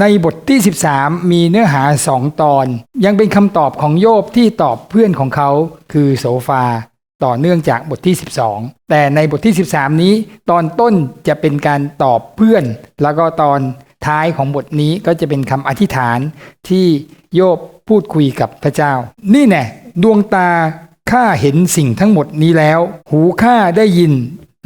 ในบทที่ 13 มีเนื้อหาสองตอน ยังเป็นคำตอบของโยบที่ตอบเพื่อนของเขา คือโซฟา ต่อเนื่องจากบทที่ 12 แต่ในบทที่ 13 นี้ ตอนต้นจะเป็นการตอบเพื่อน แล้วก็ตอนท้ายของบทนี้ก็จะเป็นคำอธิษฐานที่โยบพูดคุยกับพระเจ้า นี่แน่ดวงตาข้าเห็นสิ่งทั้งหมดนี้แล้ว หูข้าได้ยิน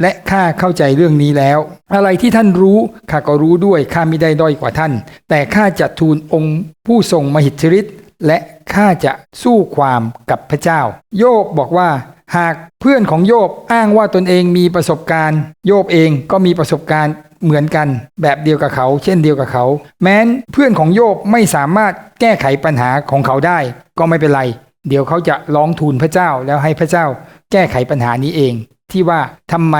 และข้าเข้าใจเรื่องนี้แล้ว อะไรที่ท่านรู้ข้าก็รู้ด้วยข้าไม่ได้ด้อยกว่าท่าน แต่ข้าจะทูลองค์ผู้ทรงมหิทธิฤทธิ์และข้าจะสู้ความกับพระเจ้า โยบบอกว่า หากเพื่อนของโยบอ้างว่าตนเองมีประสบการณ์ โยบเองก็มีประสบการณ์เหมือนกัน แบบเดียวกับเขา เช่นเดียวกับเขา แม้นเพื่อนของโยบไม่สามารถแก้ไขปัญหาของเขาได้ ก็ไม่เป็นไร เดี๋ยวเขาจะร้องทูลพระเจ้าแล้วให้พระเจ้าแก้ไขปัญหานี้เอง ที่ว่าทำไม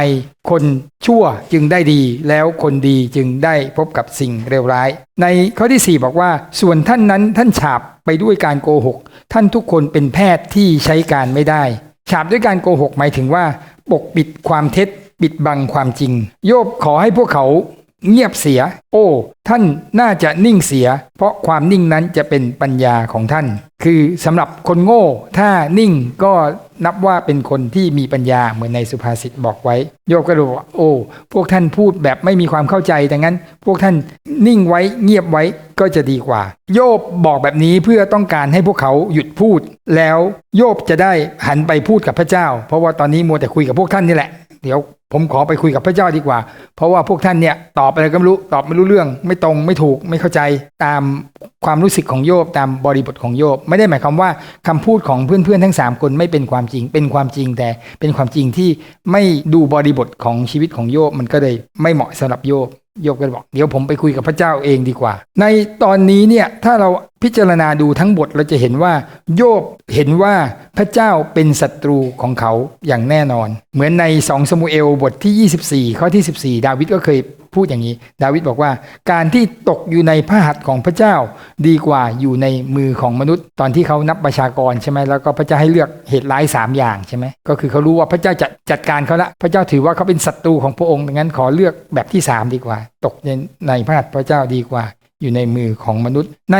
คนชั่วจึงได้ดี แล้วคนดีจึงได้พบกับสิ่งเลวร้าย ในข้อที่ 4 บอกว่า ส่วนท่านนั้นท่านฉาบไปด้วยการโกหก ท่านทุกคนเป็นแพทย์ที่ใช้การไม่ได้ ฉาบด้วยการโกหกหมายถึงว่า ปกปิดความเท็จปิดบังความจริง โยบขอให้พวกเขา เงียบเสีย โอ้ ท่านน่าจะนิ่งเสีย เพราะความนิ่งนั้นจะเป็นปัญญาของท่าน คือสำหรับคนโง่ ถ้านิ่งก็นับว่าเป็นคนที่มีปัญญาเหมือนในสุภาษิตบอกไว้ โยบก็เลยบอกว่าโอ้ พวกท่านพูดแบบไม่มีความเข้าใจดังนั้น พวกท่านนิ่งไว้เงียบไว้ก็จะดีกว่า โยบบอกแบบนี้เพื่อต้องการให้พวกเขาหยุดพูด แล้วโยบจะได้หันไปพูดกับพระเจ้า เพราะว่าตอนนี้มัวแต่คุยกับพวกท่านนี่แหละ เดี๋ยวผมขอไปคุยกับพระเจ้าดีกว่า เพราะว่าพวกท่านเนี่ยตอบอะไรก็ไม่รู้ตอบไม่รู้เรื่อง ไม่ตรงไม่ถูกไม่เข้าใจตามความรู้สึกของโยบตามบริบทของโยบ ไม่ได้หมายความว่าคำพูดของเพื่อนๆทั้ง 3 คนไม่เป็นความจริง เป็นความจริงแต่เป็นความจริงที่ไม่ดูบริบทของชีวิตของโยบมันก็เลยไม่เหมาะสำหรับโยบ โยบก็บอกเดี๋ยวผมไปคุยกับพระเจ้าเองดีกว่า ในตอนนี้เนี่ยถ้าเราพิจารณาดูทั้งบทเราจะเห็นว่า โยบเห็นว่าพระเจ้าเป็นศัตรูของเขาอย่างแน่นอน เหมือนในสองสมุเอลบทที่ 24 ข้อที่ 14 ดาวิดก็เคย พูดอย่างนี้ ดาวิดบอกว่า การที่ตกอยู่ในพระหัตถ์ของพระเจ้าดีกว่าอยู่ในมือของมนุษย์ ตอนที่เขานับประชากรใช่ไหมแล้วก็พระเจ้าให้เลือกเหตุร้ายสามอย่างใช่ไหมก็คือเขารู้ว่าพระเจ้าจะจัดการเขาละพระเจ้าถือว่าเขาเป็นศัตรูของพระองค์ดังนั้นขอเลือกแบบที่สามดีกว่า ตกในในพระหัตถ์พระเจ้าดีกว่าอยู่ในมือของมนุษย์ ใน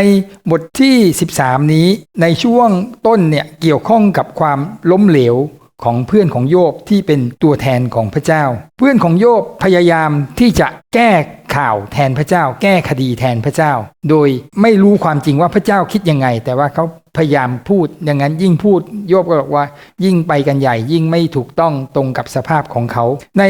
บทที่ 13 นี้ในช่วงต้นเนี่ยเกี่ยวข้องกับความล้มเหลว ของเพื่อนของโยบที่เป็นตัวแทนของพระเจ้า เพื่อนของโยบพยายามที่จะแก้ข่าวแทนพระเจ้า แก้คดีแทนพระเจ้า โดยไม่รู้ความจริงว่าพระเจ้าคิดยังไง แต่ว่าเขา พยายามพูดอย่างนั้นยิ่งพูดโยบก็บอกว่า ยิ่งไปกันใหญ่ยิ่งไม่ถูกต้องตรงกับสภาพของเขา ใน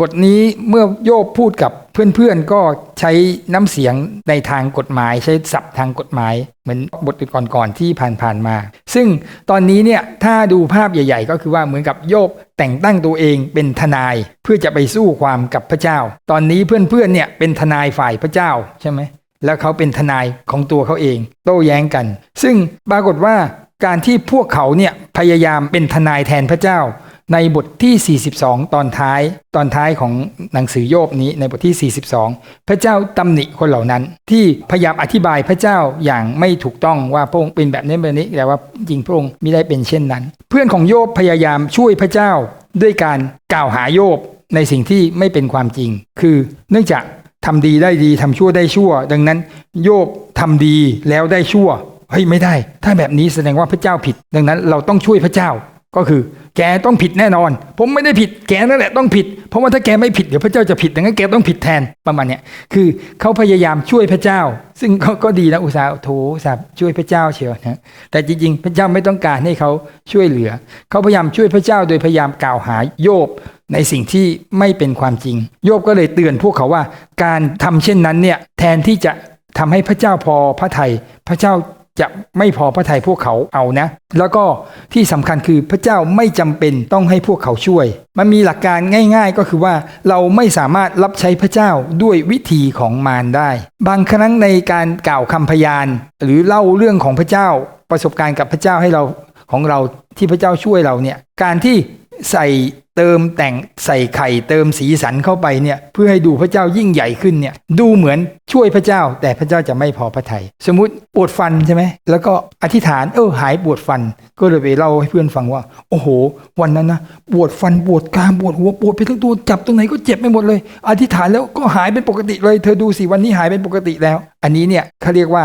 บทนี้เมื่อโยบพูดกับเพื่อนๆก็ใช้น้ำเสียงในทางกฎหมาย ใช้ศัพท์ทางกฎหมาย เหมือนบทก่อนๆที่ผ่านๆมา ซึ่งตอนนี้เนี่ยถ้าดูภาพใหญ่ ๆ ก็คือว่าเหมือนกับโยบแต่งตั้งตัวเองเป็นทนายเพื่อจะไปสู้ความกับพระเจ้า ตอนนี้เพื่อนๆเนี่ยเป็นทนายฝ่ายพระเจ้าใช่ไหม แล้วเขาเป็นทนายของตัวเขาเองโต้แย้งกัน ซึ่งปรากฏว่าการที่พวกเขาเนี่ยพยายามเป็นทนายแทนพระเจ้า ในบทที่ 42 ตอนท้ายตอนท้ายของหนังสือโยบนี้ในบทที่ 42 พระเจ้าตำหนิคนเหล่านั้น ที่พยายามอธิบายพระเจ้าอย่างไม่ถูกต้องว่าพระองค์เป็นแบบนี้แบบนี้แต่ว่าจริงพระองค์ไม่ได้เป็นเช่นนั้น เพื่อนของโยบพยายามช่วยพระเจ้าด้วยการกล่าวหาโยบในสิ่งที่ไม่เป็นความจริง คือเนื่องจาก ทำดีได้ดีทำชั่วได้ชั่ว ดังนั้น โยบทำดีแล้วได้ชั่วเฮ้ยไม่ได้ ถ้าแบบนี้แสดงว่าพระเจ้าผิด ดังนั้นเราต้องช่วยพระเจ้าก็คือ แกต้องผิดแน่นอน ผมไม่ได้ผิดแกนั่นแหละต้องผิด เพราะว่าถ้าแกไม่ผิดเดี๋ยวพระเจ้าจะผิดดังนั้นแกต้องผิดแทนประมาณเนี้ยคือเขาพยายามช่วยพระเจ้า ซึ่งเขาก็ดีนะอุตสาห์โถสาห์ช่วยพระเจ้าเชียวนะแต่จริงๆ พระเจ้าไม่ต้องการให้เขาช่วยเหลือ เขาพยายามช่วยพระเจ้าโดยพยายามกล่าวหาโยบ ในสิ่งที่ไม่เป็นความจริง โยบก็เลยเตือนพวกเขาว่า การทำเช่นนั้นเนี่ยแทนที่จะทำให้พระเจ้าพอพระทัยพระเจ้าจะไม่พอพระทัยพวกเขาเอานะ แล้วก็ที่สำคัญคือพระเจ้าไม่จำเป็นต้องให้พวกเขาช่วย มันมีหลักการง่ายๆ ก็คือว่าเราไม่สามารถรับใช้พระเจ้าด้วยวิธีของมารได้ บางครั้งในการกล่าวคำพยาน หรือเล่าเรื่องของพระเจ้า ประสบการณ์กับพระเจ้าให้เราของเราที่พระเจ้าช่วยเราเนี่ยการที่ใส่ เติมแต่งใส่ไข่เติมสีสันเข้าไปเนี่ยเพื่อให้ดูพระเจ้ายิ่งใหญ่ขึ้นเนี่ยดูเหมือนช่วยพระเจ้า แต่พระเจ้าจะไม่พอพระทยัยสมมติปวดฟันใช่ไหมแล้วก็อธิษฐานเออหายปวดฟัน ก็เลยไปเล่าให้เพื่อนฟังว่า โอ้โห วันนั้นนะปวดฟันปวดกรามปวดหัวปวดไปทั้งตัวจับตรงไหนก็เจ็บไปหมดเลย อธิษฐานแล้วก็หายเป็นปกติเลย เธอดูสิวันนี้หายเป็นปกติแล้ว อันนี้เนี่ยเขาเรียกว่า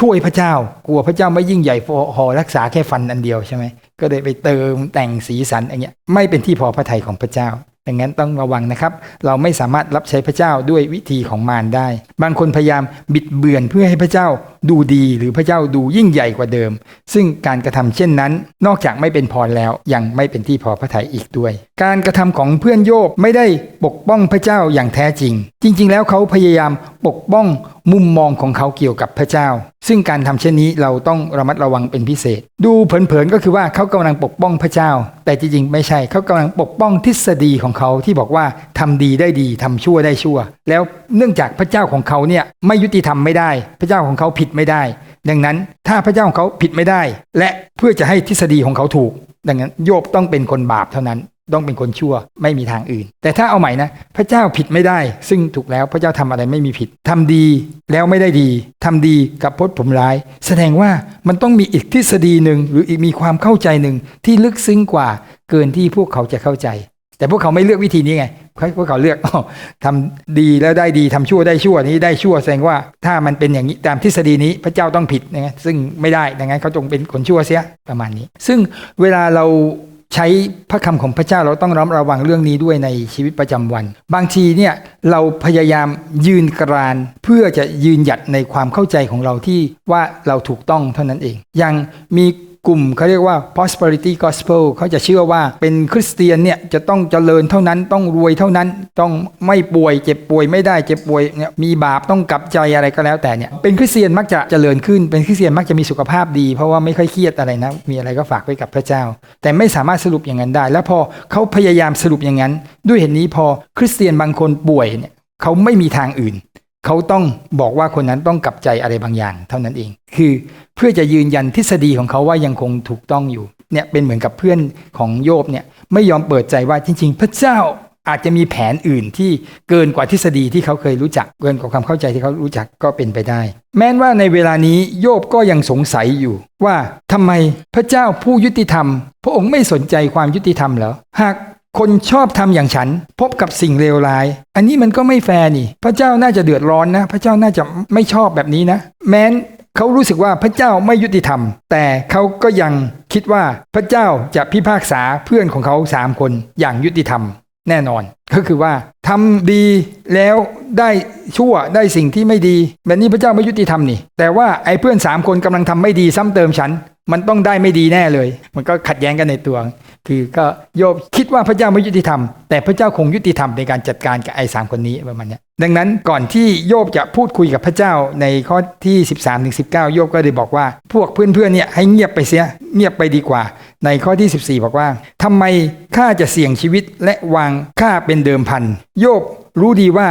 ช่วยพระเจ้ากลัวพระเจ้าไม่ยิ่งใหญ่พอรักษาแค่ฟันอันเดียวใช่ไหม ก็เลยไปเติมแต่งสีสันอย่างเงี้ยไม่เป็นที่พอพระทัยของพระเจ้าดังนั้นต้องระวังนะครับ เราไม่สามารถรับใช้พระเจ้าด้วยวิธีของมารได้ บางคนพยายามบิดเบือนเพื่อให้พระเจ้าดูดีหรือพระเจ้าดูยิ่งใหญ่กว่าเดิม ซึ่งการกระทำเช่นนั้น นอกจากไม่เป็นพรแล้วยังไม่เป็นที่พอพระทัยอีกด้วย การกระทำของเพื่อนโยบไม่ได้ปกป้องพระเจ้าอย่างแท้จริง จริง ๆ แล้วเขาพยายามปกป้อง มุมมองของเขาเกี่ยวกับพระเจ้า ซึ่งการทำเช่นนี้เราต้องระมัดระวังเป็นพิเศษ ดูเผินๆก็คือว่าเขากำลังปกป้องพระเจ้า แต่จริงๆไม่ใช่เขากำลังปกป้องทฤษฎีของเขาที่บอกว่าทำดีได้ดีทำชั่วได้ชั่ว แล้วเนื่องจากพระเจ้าของเขาเนี่ยไม่ยุติธรรมไม่ได้ พระเจ้าของเขาผิดไม่ได้ ดังนั้นถ้าพระเจ้าของเขาผิดไม่ได้ และเพื่อจะให้ทฤษฎีของเขาถูก ดังนั้นโยบต้องเป็นคนบาปเท่านั้น ต้องเป็นคนชั่วไม่มีทางอื่น แต่ถ้าเอาใหม่นะ พระเจ้าผิดไม่ได้ ซึ่งถูกแล้วพระเจ้าทำอะไรไม่มีผิดทำดีแล้วไม่ได้ดีทำดีกับพจน์ผมร้าย แสดงว่ามันต้องมีอีกทฤษฎีหนึ่งหรืออีกมีความเข้าใจหนึ่งที่ลึกซึ้งกว่าเกินที่พวกเขาจะเข้าใจ แต่พวกเขาไม่เลือกวิธีนี้ไงพวกเขาเลือกอทำดีแล้วได้ดีทำชั่วได้ชั่วนี้ได้ชั่วแสดงว่าถ้ามันเป็นอย่างนี้ตามทฤษฎีนี้พระเจ้าต้องผิดนะซึ่งไม่ได้ดังนั้นเขาจงเป็นคนชั่วเสียประมาณนี้ ซึ่งเวลาเรา ใช้พระคำของพระเจ้าเราต้องระมัดระวังเรื่องนี้ด้วยในชีวิตประจำวัน บางทีเนี่ยเราพยายามยืนกรานเพื่อจะยืนหยัดในความเข้าใจของเราที่ว่าเราถูกต้องเท่านั้นเอง ยังมี กลุ่มเขาเรียกว่า prosperity gospel เขาจะเชื่อว่าเป็นคริสเตียนเนี่ยจะต้องเจริญเท่านั้นต้องรวยเท่านั้น ต้องไม่ป่วยเจ็บป่วยไม่ได้เจ็บป่วยเนี่ยมีบาปต้องกลับใจอะไรก็แล้วแต่เนี่ยเป็นคริสเตียนมักจะเจริญขึ้นเป็นคริสเตียนมักจะมีสุขภาพดี เพราะว่าไม่ค่อยเครียดอะไรนะ มีอะไรก็ฝากไว้กับพระเจ้า แต่ไม่สามารถสรุปอย่างนั้นได้ แล้วพอเขาพยายามสรุปอย่างนั้น ด้วยเหตุนนี้พอคริสเตียนบางคนป่วยเนี่ยเขาไม่มีทางอื่น เขาต้องบอกว่าคนนั้นต้องกลับใจอะไรบางอย่าง เท่านั้นเอง คือเพื่อจะยืนยันทฤษฎีของเขาว่ายังคงถูกต้องอยู่เนี่ยเป็นเหมือนกับเพื่อนของโยบเนี่ยไม่ยอมเปิดใจว่าจริง ๆ พระเจ้าอาจจะมีแผนอื่นที่เกินกว่าทฤษฎีที่เขาเคยรู้จัก เกินกว่าความเข้าใจที่เขารู้จักก็เป็นไปได้ แม้ว่าในเวลานี้โยบก็ยังสงสัยอยู่ว่าทำไมพระเจ้าผู้ยุติธรรม พระองค์ไม่สนใจความยุติธรรมเหรอหาก คนชอบทำอย่างฉัน พบกับสิ่งเลวร้าย อันนี้มันก็ไม่แฟร์นี่ พระเจ้าน่าจะเดือดร้อนนะ พระเจ้าน่าจะไม่ชอบแบบนี้นะ แม้นเขารู้สึกว่าพระเจ้าไม่ยุติธรรม แต่เขาก็ยังคิดว่าพระเจ้าจะพิพากษาเพื่อนของเขาสามคนอย่างยุติธรรมแน่นอน ก็คือว่าทำดีแล้วได้ชั่วได้สิ่งที่ไม่ดี แบบนี้พระเจ้าไม่ยุติธรรมนี่ แต่ว่าไอ้เพื่อนสามคนกำลังทำไม่ดีซ้ำเติมฉัน มันต้องได้ไม่ดีแน่เลย มันก็ขัดแย้งกันในตัว คือก็โยบคิดว่าพระเจ้าไม่ยุติธรรม แต่พระเจ้าคงยุติธรรมในการจัดการกับไอ้สามคนนี้ประมาณนี้ดังนั้นก่อนที่โยบจะพูดคุยกับพระเจ้าในข้อที่ 13ถึง19โยบก็เลยบอกว่า พวกเพื่อนๆเนี่ยให้เงียบไปเสียเงียบไปดีกว่า ในข้อที่ 14 บอกว่าทำไมข้าจะเสี่ยงชีวิตและวางข้าเป็นเดิมพัน โยบรู้ดีว่า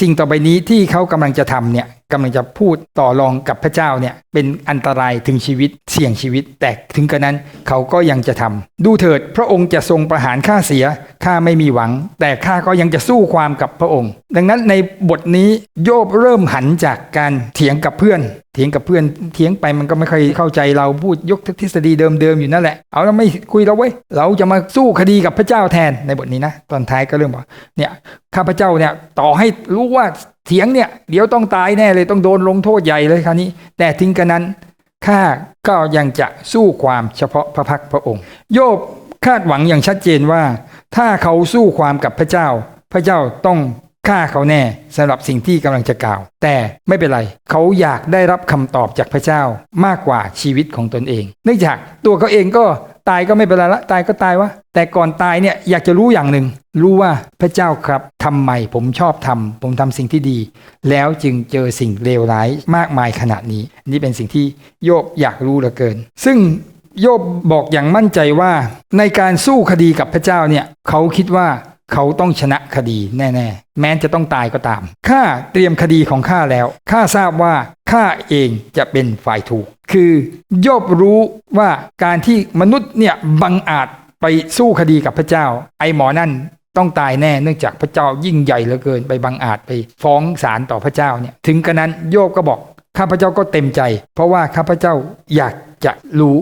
สิ่งต่อไปนี้ที่เขากำลังจะทำเนี่ยกำลังจะพูดต่อรองกับพระเจ้าเนี่ยเป็นอันตรายถึงชีวิตเสี่ยงชีวิต แต่ถึงกระนั้นเขาก็ยังจะทำดูเถิดพระองค์จะทรงประหารข้าเสียข้าไม่มีหวัง แต่ข้าก็ยังจะสู้ความกับพระองค์ ดังนั้นในบทนี้โยบเริ่มหันจากการเถียงกับเพื่อน ถียงกับเพื่อนเถียงไปมันก็ไม่ค่อยเข้าใจเราพูดยกทฤษฎีเดิมๆอยู่นั่นแหละ เอาแล้วไม่คุยเราไว้เราจะมาสู้คดีกับพระเจ้าแทนในบทนี้นะ ตอนท้ายก็เริ่มบอกเนี่ยข้าพระเจ้าเนี่ยต่อให้รู้ว่าเถียงเนี่ยเดี๋ยวต้องตายแน่เลยต้องโดนลงโทษใหญ่เลยคราวนี้ แต่ทิ้งกันนั้นข้าก็ยังจะสู้ความเฉพาะพระพักพระองค์ โยบคาดหวังอย่างชัดเจนว่า ถ้าเขาสู้ความกับพระเจ้า พระเจ้าต้อง ฆ่าเขาแน่สำหรับสิ่งที่กำลังจะกล่าว แต่ไม่เป็นไร เขาอยากได้รับคำตอบจากพระเจ้ามากกว่าชีวิตของตนเอง เนื่องจากตัวเขาเองก็ตายก็ไม่เป็นไรละตายก็ตายวะแต่ก่อนตายเนี่ยอยากจะรู้อย่างหนึ่ง รู้ว่าพระเจ้าครับทำไมผมชอบทำผมทำสิ่งที่ดี แล้วจึงเจอสิ่งเลวร้ายมากมายขนาดนี้ นี่เป็นสิ่งที่โยบอยากรู้เหลือเกิน ซึ่งโยบบอกอย่างมั่นใจว่า ในการสู้คดีกับพระเจ้าเนี่ยเขาคิดว่า เขาต้องชนะคดีแน่ ๆ แม้จะต้องตายก็ตาม ข้าเตรียมคดีของข้าแล้ว ข้าทราบว่าข้าเองจะเป็นฝ่ายถูก คือโยบรู้ว่าการที่มนุษย์เนี่ยบังอาจไปสู้คดีกับพระเจ้า ไอหมอนั่นต้องตายแน่เนื่องจากพระเจ้ายิ่งใหญ่เหลือเกินไปบังอาจไปฟ้องศาลต่อพระเจ้าเนี่ยถึงกระนั้นโยบก็บอกข้าพเจ้าก็เต็มใจ เพราะว่าข้าพเจ้าอยากจะรู้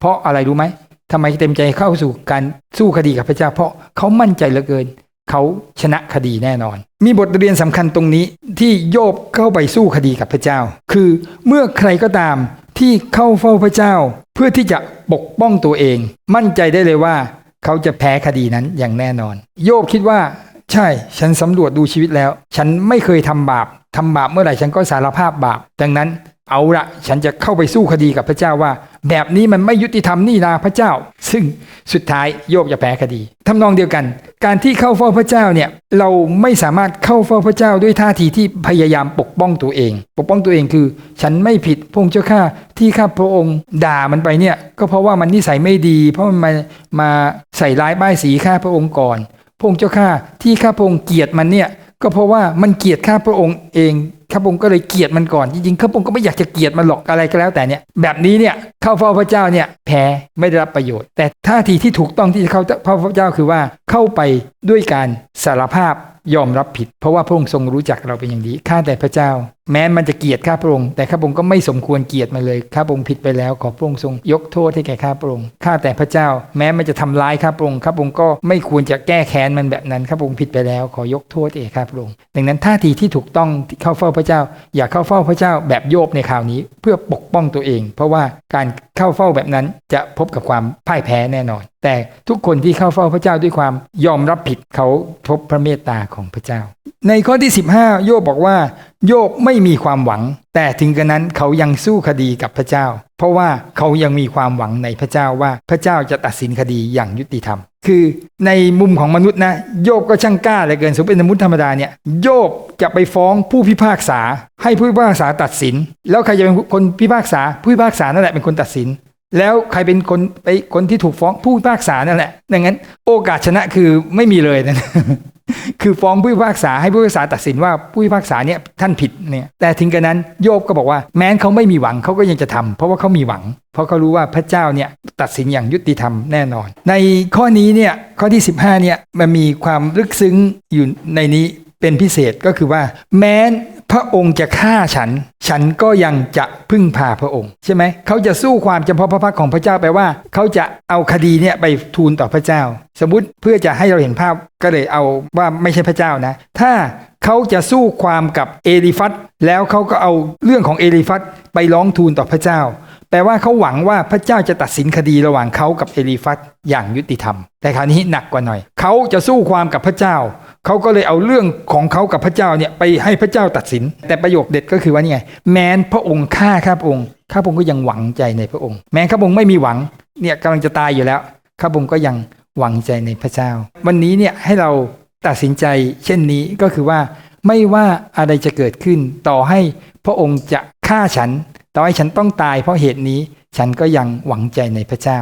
เพราะอะไรรู้ไหม ทำไมเต็มใจเข้าสู่การสู้คดีกับพระเจ้า เพราะเขามั่นใจเหลือเกิน เขาชนะคดีแน่นอน มีบทเรียนสำคัญตรงนี้ที่โยบเข้าไปสู้คดีกับพระเจ้า คือเมื่อใครก็ตามที่เข้าเฝ้าพระเจ้า เพื่อที่จะปกป้องตัวเอง มั่นใจได้เลยว่า เขาจะแพ้คดีนั้นอย่างแน่นอน โยบคิดว่า ใช่ ฉันสำรวจดูชีวิตแล้ว ฉันไม่เคยทำบาปทำบาปเมื่อไหร่ฉันก็สารภาพบาป ดังนั้น เอาละฉันจะเข้าไปสู้คดีกับพระเจ้าว่า แบบนี้มันไม่ยุติธรรมนี่นาพระเจ้า ซึ่งสุดท้ายโยบจะแพ้คดีทำนองเดียวกัน การที่เข้าเฝ้าพระเจ้าเนี่ยเราไม่สามารถเข้าเฝ้าพระเจ้าด้วยท่าทีที่พยายามปกป้องตัวเอง ปกป้องตัวเองคือ ฉันไม่ผิดพงเจ้าข้าที่ข้าพระองค์ด่ามันไปเนี่ย ก็เพราะว่ามันนิสัยไม่ดี เพราะมันมามาใส่ร้ายป้ายสีข้าพระองค์ก่อนพงเจ้าข้าที่ข้าพระองค์เกลียดมันเนี่ยก็เพราะว่ามันเกลียดข้าพระองค์เอง ข้าพงก็เลยเกลียดมันก่อนจริงๆข้าพงก็ไม่อยากจะเกลียดมันหรอกอะไรก็แล้วแต่เนี่ยแบบนี้เนี่ยเข้าเฝ้าพระเจ้าเนี่ยแพ้ไม่ได้รับประโยชน์ แต่ท่าทีที่ถูกต้องที่จะเข้าเฝ้าพระเจ้าคือว่าเข้าไปด้วยการสารภาพ ยอมรับผิด เพราะว่าพระองค์ทรงรู้จักเราเป็นอย่างดีข้าแต่พระเจ้า แม้มันจะเกลียดข้าพระองค์แต่ข้าพระองค์ก็ไม่สมควรเกลียดมันเลยข้าพระองค์ผิดไปแล้ว ขอพระองค์ทรงยกโทษให้แก่ข้าพระองค์ข้าแต่พระเจ้า แม้มันจะทำร้ายข้าพระองค์ข้าพระองค์ก็ไม่ควรจะแก้แค้นมันแบบนั้นข้าพระองค์ผิดไปแล้วขอยกโทษให้แก่ข้าพระองค์ดังนั้นท่าทีที่ถูกต้องเข้าเฝ้าพระเจ้า อย่าเข้าเฝ้าพระเจ้าแบบโยบในข่าวนี้ เพื่อปกป้องตัวเอง เพราะว่าการเข้าเฝ้าแบบนั้นจะพบกับความพ่ายแพ้แน่นอนแต่ทุกคนที่เข้าเฝ้าพระเจ้าด้วยความยอมรับผิดเขาพบพระเมตตาของพระเจ้า ในข้อที่ 15 โยบบอกว่า โยบไม่มีความหวัง แต่ถึงกระนั้นเขายังสู้คดีกับพระเจ้า เพราะว่าเขายังมีความหวังในพระเจ้าว่าพระเจ้าจะตัดสินคดีอย่างยุติธรรม คือในมุมของมนุษย์นะโยบก็ช่างกล้าเหลือเกินสมเป็นมนุษย์ธรรมดาเนี่ยโยบจะไปฟ้องผู้พิพากษา ให้ผู้พิพากษาตัดสิน แล้วใครจะเป็นคนพิพากษาผู้พิพากษานั่นแหละเป็นคนตัดสิน แล้วใครเป็นคนไปคนที่ถูกฟ้องผู้พิพากษานั่นแหละดังนั้น โอกาสชนะคือไม่มีเลยนะคือฟ้องผู้พิพากษาให้ผู้พิพากษาตัดสินว่าผู้พิพากษาเนี่ยท่านผิดเนี่ยแต่ถึงกระนั้นโยบก็บอกว่า แม้นเขาไม่มีหวังเขาก็ยังจะทำเพราะว่าเขามีหวัง เพราะเขารู้ว่าพระเจ้าเนี่ยตัดสินอย่างยุติธรรมแน่นอน ในข้อนี้เนี่ยข้อที่ 15เนี่ยมันมีความลึกซึ้งอยู่ในนี้ เป็นพิเศษก็คือว่า แม้พระองค์จะฆ่าฉัน ฉันก็ยังจะพึ่งพาพระองค์ ใช่ไหมเขาจะสู้ความจำพาะพระพักของพระเจ้าแปลว่า เขาจะเอาคดีเนี่ยไปทูลต่อพระเจ้า สมมติเพื่อจะให้เราเห็นภาพก็เลยเอาว่าไม่ใช่พระเจ้านะ ถ้าเขาจะสู้ความกับเอลิฟัตแล้วเขาก็เอาเรื่องของเอลิฟัตไปร้องทูลต่อพระเจ้า แปลว่าเขาหวังว่าพระเจ้าจะตัดสินคดีระหว่างเขากับเอลิฟัตอย่างยุติธรรม แต่คราวนี้หนักกว่าหน่อย เขาจะสู้ความกับพระเจ้า เขาก็เลยเอาเรื่องของเขากับพระเจ้าเนี่ยไปให้พระเจ้าตัดสิน แต่ประโยคเด็ดก็คือว่านี่ไง แม้นพระองค์ฆ่าข้าพระองค์ข้าพระองค์ก็ยังหวังใจในพระองค์ แม้ข้าพระองค์ไม่มีหวังเนี่ยกำลังจะตายอยู่แล้วข้าพระองค์ก็ยังหวังใจในพระเจ้า วันนี้เนี่ยให้เราตัดสินใจเช่นนี้ก็คือว่าไม่ว่าอะไรจะเกิดขึ้น ต่อให้พระองค์จะฆ่าฉัน ต่อให้ฉันต้องตายเพราะเหตุนี้ฉันก็ยังหวังใจในพระเจ้า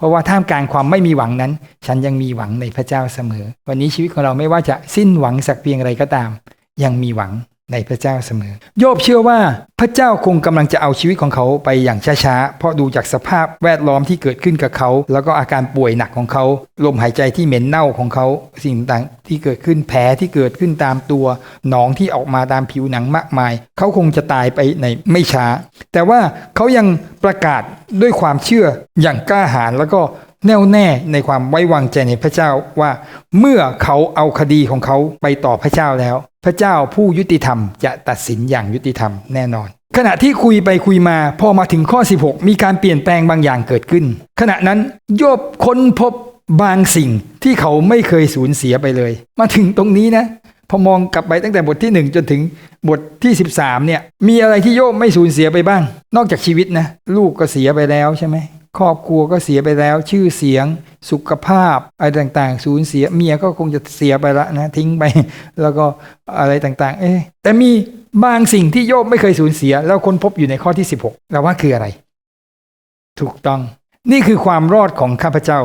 เพราะว่าท่ามกลางความไม่มีหวังนั้น ฉันยังมีหวังในพระเจ้าเสมอ วันนี้ชีวิตของเราไม่ว่าจะสิ้นหวังสักเพียงไรก็ตาม ยังมีหวัง ในพระเจ้าเสมอ โยบเชื่อว่าพระเจ้าคงกำลังจะเอาชีวิตของเขาไปอย่างช้าๆ เพราะดูจากสภาพแวดล้อมที่เกิดขึ้นกับเขา แล้วก็อาการป่วยหนักของเขา ลมหายใจที่เหม็นเน่าของเขา สิ่งต่างที่เกิดขึ้นแผลที่เกิดขึ้นตามตัว หนองที่ออกมาตามผิวหนังมากมาย เขาคงจะตายไปในไม่ช้า แต่ว่าเขายังประกาศด้วยความเชื่ออย่างกล้าหาญแล้วก็ แน่วแน่ในความไว้วางใจในพระเจ้าว่า เมื่อเขาเอาคดีของเขาไปต่อพระเจ้าแล้ว พระเจ้าผู้ยุติธรรมจะตัดสินอย่างยุติธรรมแน่นอน ขณะที่คุยไปคุยมาพอมาถึงข้อ 16 มีการเปลี่ยนแปลงบางอย่างเกิดขึ้น ขณะนั้นโยบค้นพบบางสิ่งที่เขาไม่เคยสูญเสียไปเลย มาถึงตรงนี้นะพอมองกลับไปตั้งแต่บทที่ 1 จนถึงบทที่ 13เนี่ยมีอะไรที่โยบไม่สูญเสียไปบ้าง นอกจากชีวิตนะลูกก็เสียไปแล้วใช่ไหม ครอบครัวก็เสียไปแล้ว ชื่อเสียง สุขภาพอะไรต่างๆ สูญเสียเมียก็คงจะเสียไปละนะทิ้งไป แล้วก็อะไรต่างๆ เอ๊แต่มีบางสิ่งที่โยบไม่เคยสูญเสีย แล้วค้นพบอยู่ในข้อที่ 16เราว่าคืออะไร ถูกต้อง นี่คือความรอดของข้าพเจ้า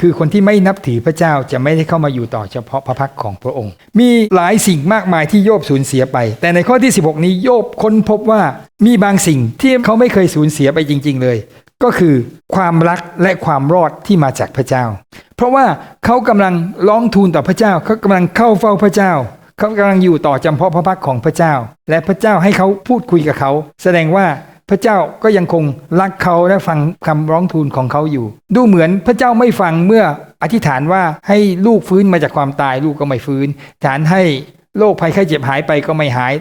คือคนที่ไม่นับถือพระเจ้าจะไม่ได้เข้ามาอยู่ต่อเฉพาะพระพักของพระองค์ มีหลายสิ่งมากมายที่โยบสูญเสียไป แต่ในข้อที่ 16 นี้โยบค้นพบว่ามีบางสิ่งที่เขาไม่เคยสูญเสียไปจริง ๆ เลย ก็คือความรักและความรอดที่มาจากพระเจ้า เพราะว่าเขากำลังร้องทูลต่อพระเจ้าเขากำลังเข้าเฝ้าพระเจ้าเขากำลังอยู่ต่อจำเพาะพระพักของพระเจ้า และพระเจ้าให้เขาพูดคุยกับเขา แสดงว่าพระเจ้าก็ยังคงรักเขาและฟังคำร้องทูลของเขาอยู่ ดูเหมือนพระเจ้าไม่ฟังเมื่ออธิษฐานว่าให้ลูกฟื้นมาจากความตายลูกก็ไม่ฟื้นฐานให้โรคภัยไข้เจ็บหายไปก็ไม่หาย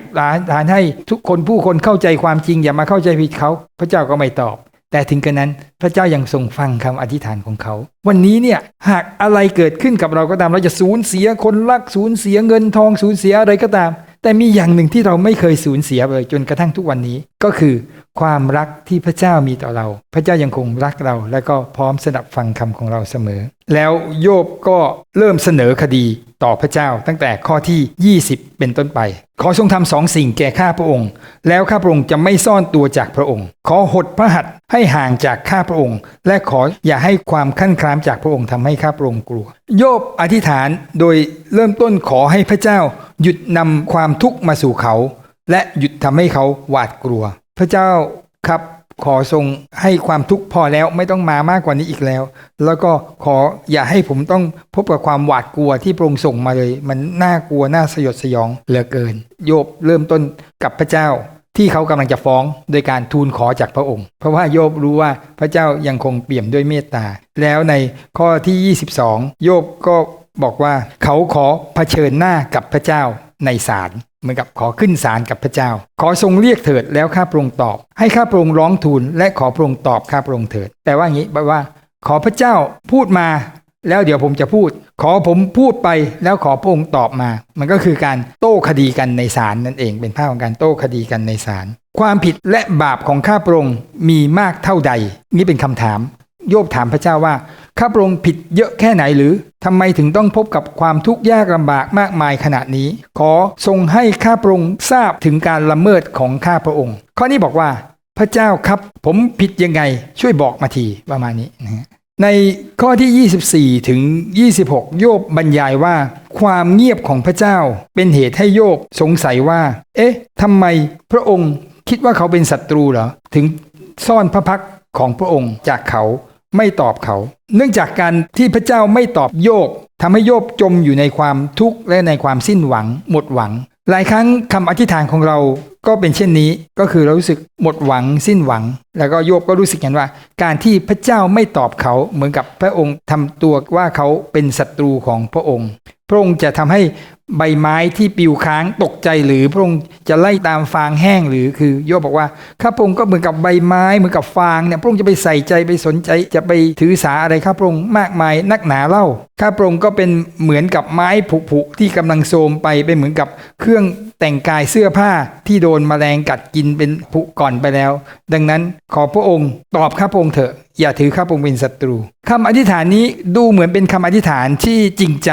ฐานให้ทุกคนผู้คนเข้าใจความจริงอย่ามาเข้าใจผิดเขา พระเจ้าก็ไม่ตอบ แต่ถึงกระนั้นพระเจ้ายังทรงฟังคำอธิษฐานของเขา วันนี้เนี่ยหากอะไรเกิดขึ้นกับเราก็ตาม เราจะสูญเสียคนรักสูญเสียเงินทองสูญเสียอะไรก็ตาม แต่มีอย่างหนึ่งที่เราไม่เคยสูญเสียเลยจนกระทั่งทุกวันนี้ก็คือ ความรักที่พระเจ้ามีต่อเรา พระเจ้ายังคงรักเรา และก็พร้อมสนับฟังคำของเราเสมอ แล้วโยบก็เริ่มเสนอคดีต่อพระเจ้าตั้งแต่ข้อที่ 20 เป็นต้นไป ขอทรงทำสองสิ่งแก่ข้าพระองค์ แล้วข้าพระองค์จะไม่ซ่อนตัวจากพระองค์ ขอหดพระหัตถ์ให้ห่างจากข้าพระองค์ และขออย่าให้ความขั้นครามจากพระองค์ทำให้ข้าพระองค์กลัว โยบอธิษฐานโดยเริ่มต้นขอให้พระเจ้า หยุดนำความทุกข์มาสู่เขา และหยุดทำให้เขาหวาดกลัว พระเจ้าครับขอทรงให้ความทุกข์พอแล้วไม่ต้องมามากกว่านี้อีกแล้ว แล้วก็ขออย่าให้ผมต้องพบกับความหวาดกลัวที่พระองค์ส่งมาเลย มันน่ากลัวน่าสยดสยองเหลือเกิน โยบเริ่มต้นกับพระเจ้าที่เขากำลังจะฟ้องโดยการทูลขอจากพระองค์ เพราะว่าโยบรู้ว่าพระเจ้ายังคงเปี่ยมด้วยเมตตา แล้วในข้อที่ 22 โยบก็บอกว่าเขาขอเผชิญหน้ากับพระเจ้าในศาล เหมือนกับขอขึ้นศาลกับพระเจ้า ขอทรงเรียกเถิดแล้วข้าพระองค์ตอบ ให้ข้าพระองค์ร้องทูลและขอพระองค์ตอบข้าพระองค์เถิด แต่ว่างี้แปลว่า ขอพระเจ้าพูดมา แล้วเดี๋ยวผมจะพูด ขอผมพูดไปแล้วขอพระองค์ตอบมา มันก็คือการโต้คดีกันในศาลนั่นเอง เป็นภาพของการโต้คดีกันในศาลความผิดและบาปของข้าพระองค์มีมากเท่าใด นี่เป็นคำถาม โยบถามพระเจ้าว่าข้าพระองค์ผิดเยอะแค่ไหนหรือทำไมถึงต้องพบกับความทุกข์ยากลำบากมากมายขนาดนี้ ขอทรงให้ข้าพระองค์ทราบถึงการละเมิดของข้าพระองค์ ข้อนี้บอกว่าพระเจ้าครับ ผมผิดยังไงช่วยบอกมาทีประมาณนี้นะในข้อที่ 24 ถึง 26 โยบบรรยายว่า ความเงียบของพระเจ้าเป็นเหตุให้โยบสงสัยว่า เอ๊ะทำไมพระองค์คิดว่าเขาเป็นศัตรูเหรอ ถึงซ่อนพระพักของพระองค์จากเขา ไม่ตอบเขา เนื่องจากการที่พระเจ้าไม่ตอบโยบทำให้โยบจมอยู่ในความทุกข์และในความสิ้นหวัง หมดหวัง หลายครั้งคำอธิษฐานของเราก็เป็นเช่นนี้ก็คือเรารู้สึกหมดหวัง สิ้นหวัง แล้วก็โยบก็รู้สึกกันว่า การที่พระเจ้าไม่ตอบเขาเหมือนกับพระองค์ทำตัวว่าเขาเป็นศัตรูของพระองค์ พระองค์จะทำให้ใบไม้ที่ปิวค้างตกใจหรือพระองค์จะไล่ตามฟางแห้งหรือคือโยบบอกว่าข้าพระองค์ก็เหมือนกับใบไม้เหมือนกับฟางเนี่ยพระองค์จะไปใส่ใจไปสนใจจะไปถือสาอะไรข้าพระองค์มากมายนักหนาเล่าข้าพระองค์ก็เป็นเหมือนกับไม้ผุๆที่กำลังโทรมไปเป็นเหมือนกับเครื่องแต่งกายเสื้อผ้าที่โดนมแมลงกัดกินเป็นผุก่อนไปแล้ว ดังนั้นขอพระองค์ตอบข้าพระองค์เถอะอย่าถือข้าพระองค์เป็นศัตรูคำอธิษฐานนี้ดูเหมือนเป็นคำอธิษฐานที่จริงใจ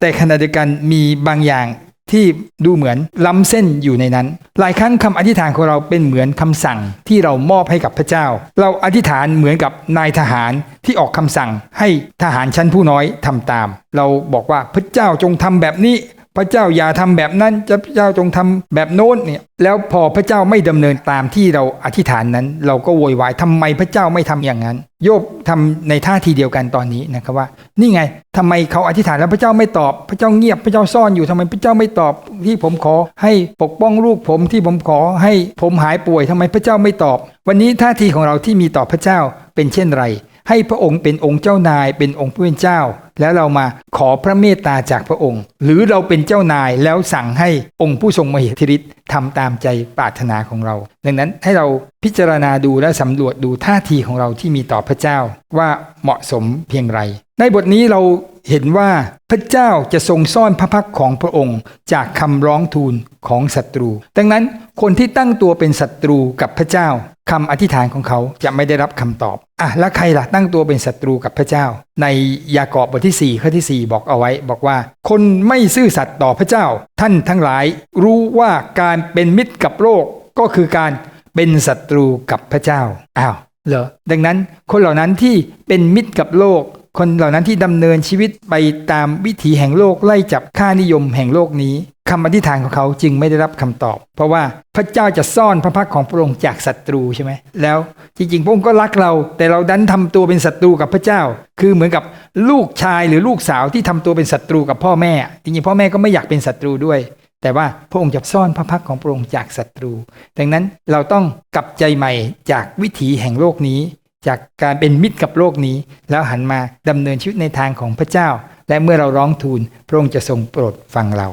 แต่ขณะเดียวกันมีบางอย่างที่ดูเหมือนล้ำเส้นอยู่ในนั้น หลายครั้งคำอธิษฐานของเราเป็นเหมือนคำสั่งที่เรามอบให้กับพระเจ้า เราอธิษฐานเหมือนกับนายทหารที่ออกคำสั่งให้ทหารชั้นผู้น้อยทำตาม เราบอกว่าพระเจ้าจงทำแบบนี้ พระเจ้าอย่าทำแบบนั้นพระเจ้าจงทำแบบโน้นเนี่ยแล้วพอพระเจ้าไม่ดำเนินตามที่เราอธิษฐานนั้น เราก็โวยวายทำไมพระเจ้าไม่ทำอย่างนั้น โยบทำในท่าทีเดียวกันตอนนี้นะครับว่า นี่ไงทำไมเขาอธิษฐานแล้วพระเจ้าไม่ตอบ พระเจ้าเงียบพระเจ้าซ่อนอยู่ทำไมพระเจ้าไม่ตอบที่ผมขอให้ปกป้องลูกผมที่ผมขอให้ผมหายป่วยทำไมพระเจ้าไม่ตอบ วันนี้ท่าทีของเราที่มีต่อพระเจ้าเป็นเช่นไร ให้พระองค์เป็นองค์เจ้านายเป็นองค์ผู้เป็นเจ้า แล้วเรามาขอพระเมตตาจากพระองค์ หรือเราเป็นเจ้านายแล้วสั่งให้องค์ผู้ทรงมหิทธิฤทธิ์ทำตามใจปรารถนาของเรา ดังนั้นให้เราพิจารณาดูและสำรวจดูท่าทีของเราที่มีต่อพระเจ้าว่าเหมาะสมเพียงไร ในบทนี้เรา เห็นว่าพระเจ้าจะทรงซ่อนพระพักของพระองค์จากคำร้องทูลของศัตรู ดังนั้นคนที่ตั้งตัวเป็นศัตรูกับพระเจ้าคำอธิษฐานของเขาจะไม่ได้รับคำตอบอะแล้วใครล่ะตั้งตัวเป็นศัตรูกับพระเจ้า ในยากอบบทที่4ข้อที่ 4 บอกเอาไว้ บอกว่า คนไม่ซื่อสัตย์ต่อพระเจ้า ท่านทั้งหลายรู้ว่าการเป็นมิตรกับโลกก็คือการเป็นศัตรูกับพระเจ้าอ้าวเหรอดังนั้นคนเหล่านั้นที่เป็นมิตรกับโลก คนเหล่านั้นที่ดำเนินชีวิตไปตามวิถีแห่งโลกไล่จับค่านิยมแห่งโลกนี้คำอธิษฐานของเขาจึงไม่ได้รับคำตอบ เพราะว่าพระเจ้าจะซ่อนพระพักของพระองค์จากศัตรูใช่ไหมแล้วจริงๆพระองค์ก็รักเรา แต่เราดันทำตัวเป็นศัตรูกับพระเจ้า คือเหมือนกับลูกชายหรือลูกสาวที่ทำตัวเป็นศัตรูกับพ่อแม่ จริงๆพ่อแม่ก็ไม่อยากเป็นศัตรูด้วย แต่ว่าพระองค์จะซ่อนพระพักของพระองค์จากศัตรู ดังนั้นเราต้องกลับใจใหม่จากวิถีแห่งโลกนี้ จากการเป็นมิตรกับโลกนี้ แล้วหันมาดำเนินชีวิตในทางของพระเจ้า และเมื่อเราร้องทูลพระองค์จะทรงโปรดฟังเรา